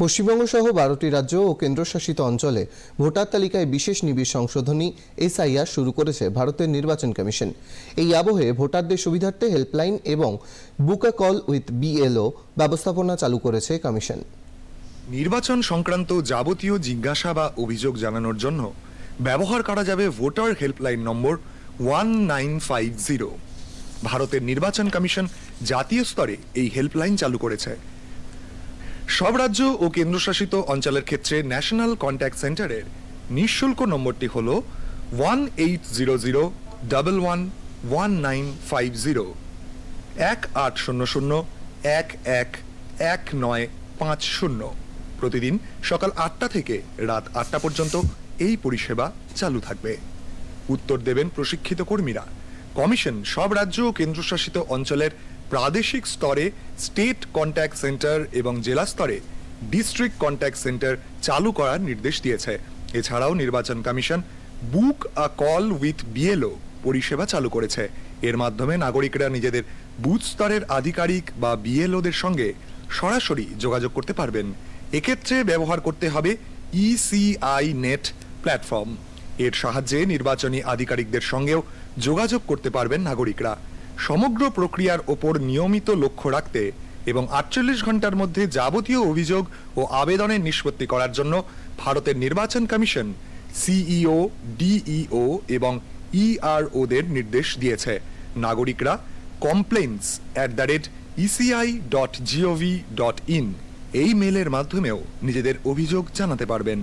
পশ্চিমবঙ্গ সহ বারোটি রাজ্য ও কেন্দ্রশাসিত অঞ্চলে ভোটার তালিকায় বিশেষ নিবিড় সংশোধনী এসআইআর শুরু করেছে ভারতের নির্বাচন কমিশন। এই আবহে ভোটারদের সুবিধার্থে হেল্পলাইন এবং বুক কল উইথ বিএলও ব্যবস্থাপনা চালু করেছে কমিশন। নির্বাচন সংক্রান্ত যাবতীয় জিজ্ঞাসা বা অভিযোগ জানানোর জন্য ব্যবহার করা যাবে voter helpline number one nine five zero. ভারতের নির্বাচন কমিশন জাতীয় স্তরে এই হেল্পলাইন চালু করেছে। সব রাজ্য ও কেন্দ্রশাসিত অঞ্চলের ক্ষেত্রে ন্যাশনাল কন্ট্যাক্ট সেন্টারের নিঃশুল্ক নম্বরটি হল one eight zero zero double one one nine five zero, এক আট শূন্য শূন্য, এক এক এক নয় পাঁচ শূন্য। প্রতিদিন সকাল আটটা থেকে রাত আটটা পর্যন্ত এই পরিষেবা চালু থাকবে। উত্তর দেবেন প্রশিক্ষিত কর্মীরা। কমিশন সব রাজ্য ও কেন্দ্রশাসিত অঞ্চলের প্রাদেশিক স্তরে স্টেট কন্ট্যাক্ট সেন্টার এবং জেলা স্তরে ডিস্ট্রিক্ট কন্ট্যাক্ট সেন্টার চালু করার নির্দেশ দিয়েছে। এছাড়াও নির্বাচন commission book a call with BLO পরিষেবা চালু করেছে। এর মাধ্যমে নাগরিকরা নিজেদের বুথ স্তরের আধিকারিক বা বিএলওদের সঙ্গে সরাসরি যোগাযোগ করতে পারবেন। এক্ষেত্রে ব্যবহার করতে হবে ইসিআই নেট প্ল্যাটফর্ম। এর সাহায্যে নির্বাচনী আধিকারিকদের সঙ্গেও যোগাযোগ করতে পারবেন নাগরিকরা। সমগ্র প্রক্রিয়ার ওপর নিয়মিত লক্ষ্য রাখতে এবং আটচল্লিশ ঘণ্টার মধ্যে যাবতীয় অভিযোগ ও আবেদনের নিষ্পত্তি করার জন্য ভারতের নির্বাচন কমিশন, সিইও, ডিইও এবং ইআরওদের নির্দেশ দিয়েছে। নাগরিকরা complaints at the rate ECI dot GOV dot in এই মেলের মাধ্যমেও নিজেদের অভিযোগ জানাতে পারবেন।